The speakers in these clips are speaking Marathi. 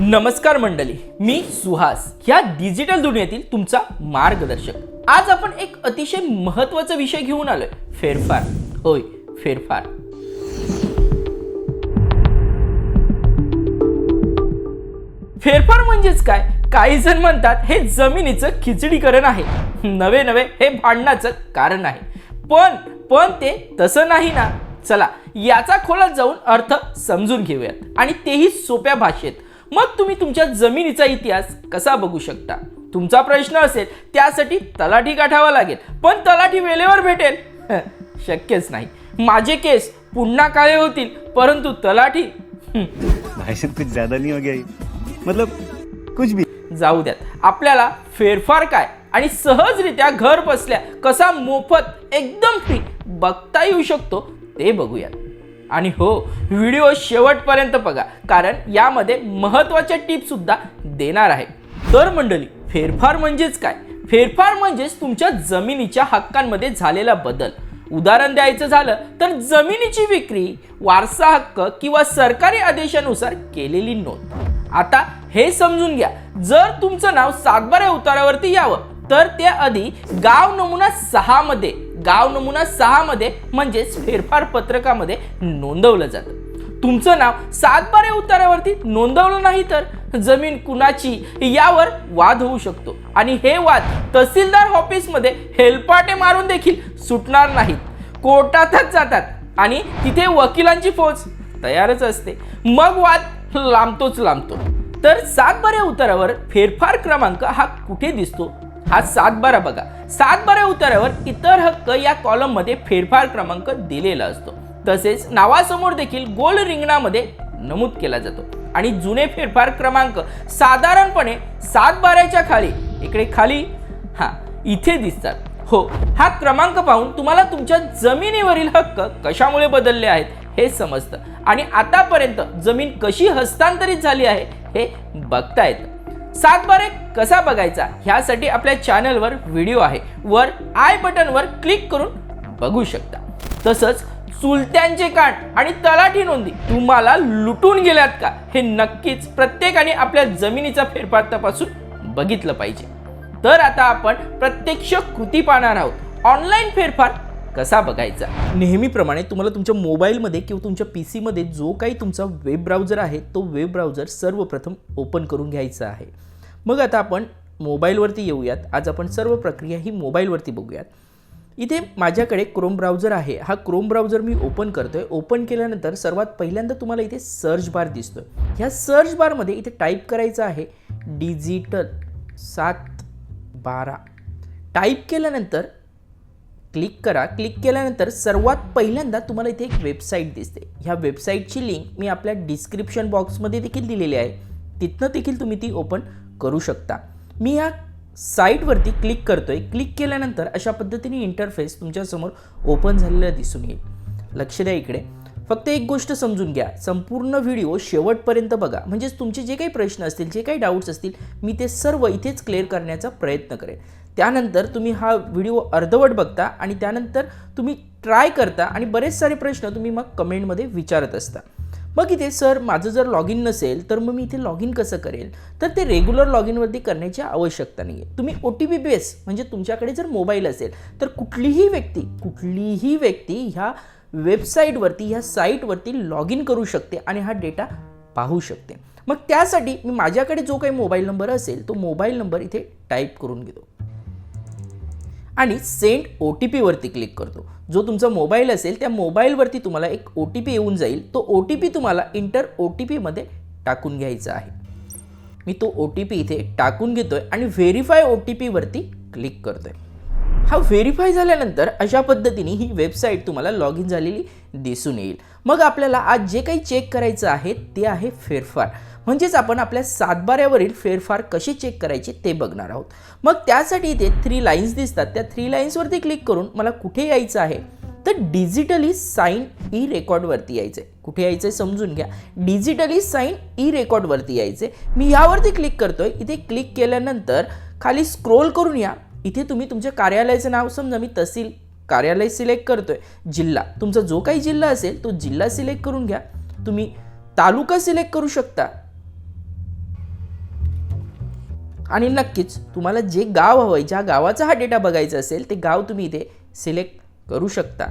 नमस्कार मंडळी मी सुहास. ह्या डिजिटल दुनियेतील तुमचा मार्गदर्शक. आज आपण एक अतिशय महत्त्वाचा विषय घेऊन आलोय. फेरफार. होय फेरफार. फेरफार म्हणजेच काय? काही जण म्हणतात हे जमिनीचं खिचडीकरण आहे. नवे नवे हे भांडणाचं कारण आहे. पण पण ते तसं नाही ना. चला याचा खोलात जाऊन अर्थ समजून घेऊयात. आणि तेही सोप्या भाषेत. मग तुम्ही तुमच्या जमिनीचा इतिहास कसा बघू शकता? तुमचा प्रश्न असेल त्यासाठी तलाठी गाठावा लागेल पण तलाठी वेळेवर भेटेल. शक्यच नाही. माझे केस पुन्हा काळे होतील परंतु तलाठी कुछ ज्यादा नहीं हो गया मतलब कुछ भी. जाऊ द्यात. आपल्याला फेरफार काय आणि सहजरित्या घर बसल्या कसा मोफत एकदम फ्री बघता येऊ शकतो ते बघूयात. आणि हो व्हिडिओ शेवटपर्यंत बघा कारण यामध्ये महत्त्वाच्या टिप्स सुद्धा देणार आहे. तर मंडळी फेरफार म्हणजेच काय? फेरफार म्हणजेच तुमच्या जमिनीच्या हक्कांमध्ये झालेला बदल. उदाहरण द्यायचं झालं तर जमिनीची विक्री वारसा हक्क किंवा सरकारी आदेशानुसार केलेली नोंद. आता हे समजून घ्या जर तुमचं नाव सातबाऱ्या उतारावरती यावं तर त्या आधी गाव नमुना सहा मध्ये गाव नमुना सहा मध्ये म्हणजेच फेरफार पत्रकामध्ये नोंदवलं जातं. तुमचं नाव सातबारे उतारावरती नोंदवलं नाही तर जमीन कुणाची यावर वाद होऊ शकतो. आणि हे वाद तहसीलदार ऑफिसमध्ये हेलपाटे मारून देखील सुटणार नाहीत. कोर्टातच जातात आणि तिथे वकिलांची फौज तयारच असते. मग वाद लांबतोच लांबतो. तर सातबाऱ्या उतारावर फेरफार क्रमांक हा कुठे दिसतो? हा सातबारा बघा. सातबाऱ्या उतारावर इतर हक्क या कॉलममध्ये फेरफार क्रमांक दिलेला असतो. तसेच नावासमोर देखील गोल रिंगणामध्ये नमूद केला जातो. आणि जुने फेरफार क्रमांक साधारणपणे सात खाली इकडे खाली हा इथे दिसतात. हो हा क्रमांक पाहून तुम्हाला तुमच्या जमिनीवरील हक्क कशामुळे बदलले आहेत हे समजतं. आणि आतापर्यंत जमीन कशी हस्तांतरित झाली आहे हे बघता येतं. सातबारे कसा बघायचा? ह्यासाठी आपल्या चॅनलवर व्हिडिओ आहे. वर आय बटनवर क्लिक करून बघू शकता. तसंच चुलत्यांचे कान आणि तलाठी नोंदी तुम्हाला लुटून गेल्यात का? हे नक्कीच प्रत्येकाने आपल्या जमिनीचा फेरफार तपासून बघितलं पाहिजे. तर आता आपण प्रत्यक्ष कृती पाहणार आहोत. ऑनलाईन फेरफार कसा बघायचा? नेहमीप्रमाणे तुम्हाला तुमच्या मोबाईलमध्ये किंवा तुमच्या पी सीमध्ये जो काही तुमचा वेब ब्राउझर आहे तो वेब ब्राउझर सर्वप्रथम ओपन करून घ्यायचा आहे. मग आता आपण मोबाईलवरती येऊयात. आज आपण सर्व प्रक्रिया ही मोबाईलवरती बघूयात. इथे माझ्याकडे क्रोम ब्राउझर आहे. हा क्रोम ब्राउझर मी ओपन करतोय. ओपन केल्यानंतर सर्वात पहिल्यांदा तुम्हाला इथे सर्च बार दिसतोय. ह्या सर्च बारमध्ये इथे टाईप करायचं आहे डिजिटल सात बारा. टाईप केल्यानंतर क्लिक करा. क्लिक केल्यानंतर सर्वात पहिल्यांदा तुम्हाला इथे एक वेबसाईट दिसते. ह्या वेबसाईटची लिंक मी आपल्या डिस्क्रिप्शन बॉक्समध्ये देखील दिलेली आहे. तिथनं देखील तुम्ही ती ओपन करू शकता. मी ह्या साईटवरती क्लिक करतोय. क्लिक केल्यानंतर अशा पद्धतीने इंटरफेस तुमच्यासमोर ओपन झालेला दिसून येईल. लक्ष द्या इकडे. फक्त एक गोष्ट समजून घ्या. संपूर्ण व्हिडिओ शेवटपर्यंत बघा. म्हणजेच तुमचे जे काही प्रश्न असतील जे काही डाऊट्स असतील मी ते सर्व इथेच क्लिअर करण्याचा प्रयत्न करेन. त्यानंतर तुम्ही हा व्हिडिओ अर्धवट बघता आणि त्यानंतर तुम्ही ट्राय करता आणि बरेच सारे प्रश्न तुम्ही मग कमेंटमध्ये विचारत असता. मग इथे सर माझं जर लॉग इन नसेल तर मग मी इथे लॉग इन कसं करेल? तर ते रेग्युलर लॉग इनवरती करण्याची आवश्यकता नाही आहे तुम्ही ओ टी पी बेस म्हणजे तुमच्याकडे जर मोबाईल असेल तर कुठलीही व्यक्ती कुठलीही व्यक्ती ह्या वेबसाईटवरती ह्या साईटवरती लॉग इन करू शकते आणि हा डेटा पाहू शकते. मग त्यासाठी मी माझ्याकडे जो काही मोबाईल नंबर असेल तो मोबाईल नंबर इथे टाईप करून घेतो. आणि सेंड ओ टी पीवरती क्लिक करतो. जो तुमचा मोबाईल असेल त्या मोबाईलवरती तुम्हाला एक ओ टी पी येऊन जाईल. तो ओ टी पी तुम्हाला इंटर ओ टी पीमध्ये टाकून घ्यायचा आहे. मी तो ओ टी पी इथे टाकून घेतोय आणि व्हेरीफाय ओ टी पीवरती क्लिक करतोय. हा व्हेरीफाय झाल्यानंतर अशा पद्धतीने ही वेबसाईट तुम्हाला लॉग इन झालेली दिसून येईल. मग आपल्याला आज जे काही चेक करायचं आहे ते आहे फेरफार म्हणजेच आपण आपल्या सातबाऱ्यावरील फेरफार कसे चेक करायचे ते बघणार आहोत. मग त्यासाठी इथे थ्री लाईन्स दिसतात. त्या थ्री लाईन्सवरती क्लिक करून मला कुठे यायचं आहे? तर डिजिटली साईन ई रेकॉर्डवरती यायचं आहे कुठे यायचं आहे समजून घ्या. डिजिटली साईन ई रेकॉर्डवरती यायचं आहे मी यावरती क्लिक करतोय. इथे क्लिक केल्यानंतर खाली स्क्रोल करून या. इथे तुम्ही तुमच्या कार्यालयाचं नाव समजा मी तहसील कार्यालय सिलेक्ट करतोय. जिल्हा. तुमचा जो काही जिल्हा असेल तो जिल्हा सिलेक्ट करून घ्या. तुम्ही तालुका सिलेक्ट करू शकता. आणि नक्कीच तुम्हाला जे गाव हवं आहे ज्या गावाचा हा डेटा बघायचा असेल ते गाव तुम्ही इथे सिलेक्ट करू शकता.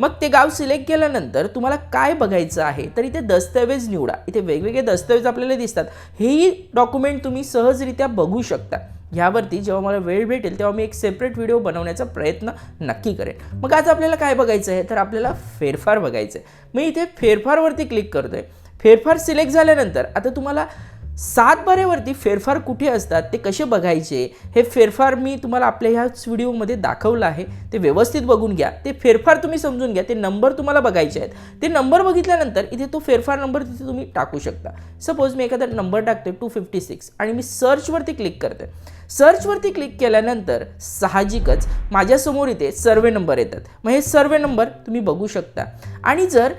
मग ते गाव सिलेक्ट केल्यानंतर तुम्हाला काय बघायचं आहे तर इथे दस्तऐवज निवडा. इथे वेगवेगळे दस्तऐवज आपल्याला दिसतात. हेही डॉक्युमेंट तुम्ही सहजरित्या बघू शकता. ह्यावरती जेव्हा मला वेळ भेटेल तेव्हा मी एक सेपरेट व्हिडिओ बनवण्याचा प्रयत्न नक्की करेन. मग आज आपल्याला काय बघायचं आहे तर आपल्याला फेरफार बघायचं आहे. मी इथे फेरफारवरती क्लिक करतो आहे फेरफार सिलेक्ट झाल्यानंतर आता तुम्हाला सातबाऱ्यावरती फेरफार कुठे असतात ते कसे बघायचे हे फेरफार मी तुम्हाला आपल्या ह्याच व्हिडिओमध्ये दाखवलं आहे. ते व्यवस्थित बघून घ्या. ते फेरफार तुम्ही समजून घ्या. ते नंबर तुम्हाला बघायचे आहेत. ते नंबर बघितल्यानंतर इथे तो फेरफार नंबर तिथे तुम्ही टाकू शकता. सपोज मी एखादा नंबर टाकते टू फिफ्टी सिक्स आणि मी सर्चवरती क्लिक करते सर्चवरती क्लिक केल्यानंतर साहजिकच माझ्यासमोर इथे सर्वे नंबर येतात. मग हे सर्वे नंबर तुम्ही बघू शकता. आणि जर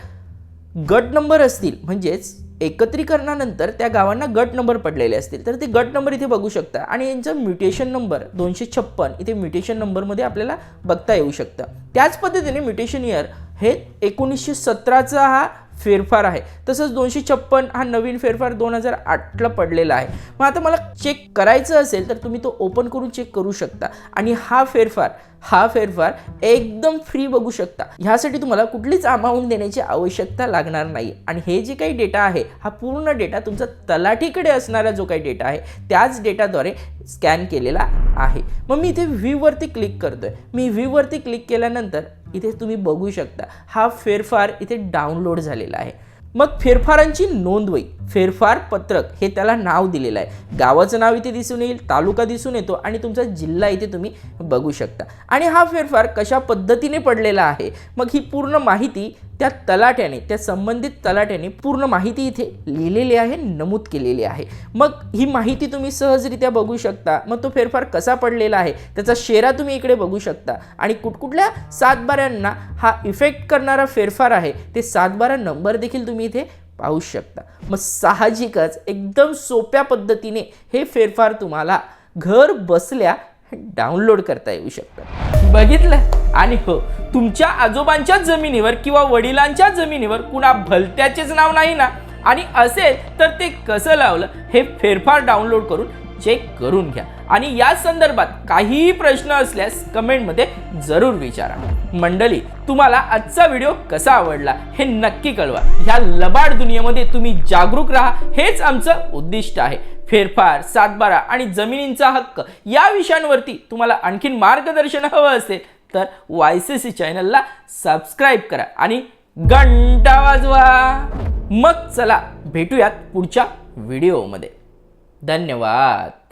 गट नंबर असतील म्हणजेच एकत्रीकरणानंतर त्या गावांना गट नंबर पडलेले असतील. तर ते गट नंबर इथे बघू शकता. आणि यांचं म्युटेशन नंबर दोनशे छप्पन इथे म्युटेशन नंबरमध्ये आपल्याला बघता येऊ शकतं. त्याच पद्धतीने म्युटेशन इयर हे एकोणीसशे सतराचा हा फेरफार आहे. तसंच दोनशे छप्पन हा नवीन फेरफार दोन हजार आठला पडलेला आहे. मग आता मला चेक करायचं असेल तर तुम्ही तो ओपन करून चेक करू शकता. आणि हा फेरफार हा फेरफार एकदम फ्री बघू शकता. ह्यासाठी तुम्हाला कुठलीच अमाऊंट देण्याची आवश्यकता लागणार नाही. आणि हे जे काही डेटा आहे हा पूर्ण डेटा तुमचा तलाठीकडे असणारा जो काही डेटा आहे त्याच डेटाद्वारे स्कॅन केलेला आहे. मग मी इथे व्ह्यूवरती क्लिक करतोय. मी व्ह्यूवरती क्लिक केल्यानंतर इथे तुम्ही बघू शकता. हा फेरफार इथे डाउनलोड झालेला आहे. मग फेरफारांची नोंदवही फेरफार पत्रक हे त्याला नाव दिलेलं आहे. गावाचं नाव इथे दिसून येईल तालुका दिसून येतो आणि तुमचा जिल्हा इथे तुम्ही बघू शकता. आणि हा फेरफार कशा पद्धतीने पडलेला आहे? मग ही पूर्ण माहिती त्या तलाट्याने त्या संबंधित तलाट्याने पूर्ण माहिती इथे लिहिलेली आहे नमूद केलेली आहे. मग ही माहिती तुम्ही सहजरित्या बघू शकता. मग तो फेरफार कसा पडलेला आहे? त्याचा शेरा तुम्ही इकडे बघू शकता. आणि कुठकुठल्या सातबाऱ्यांना हा इफेक्ट करणारा फेरफार आहे. ते सातबारा नंबर देखील तुम्ही इथे पाहू शकता. मग साहजिकच एकदम सोप्या पद्धतीने हे फेरफार तुम्हाला घर बसल्या डाउनलोड करता येऊ शकतं. बघितलं? आणि हो तुमच्या आजोबांच्या जमिनीवर किंवा वडिलांच्या जमिनीवर कुणा भलत्याचेच नाव नाही ना? आणि असेल तर ते कसं लावलं? हे फेरफार डाउनलोड करून चेक करून घ्या. आणि या संदर्भात काहीही प्रश्न असल्यास कमेंटमध्ये जरूर विचारा. मंडळी तुम्हाला आजचा व्हिडिओ कसा आवडला हे नक्की कळवा. ह्या लबाड दुनियेमध्ये तुम्ही जागरूक राहा हेच आमचं उद्दिष्ट आहे. फेरफार सातबारा आणि जमिनींचा हक्क या विषयांवरती तुम्हाला आणखीन मार्गदर्शन हवं असेल तर वाय सी सी चॅनलला सबस्क्राईब करा आणि घंटा वाजवा. मग चला भेटूयात पुढच्या व्हिडिओमध्ये. धन्यवाद.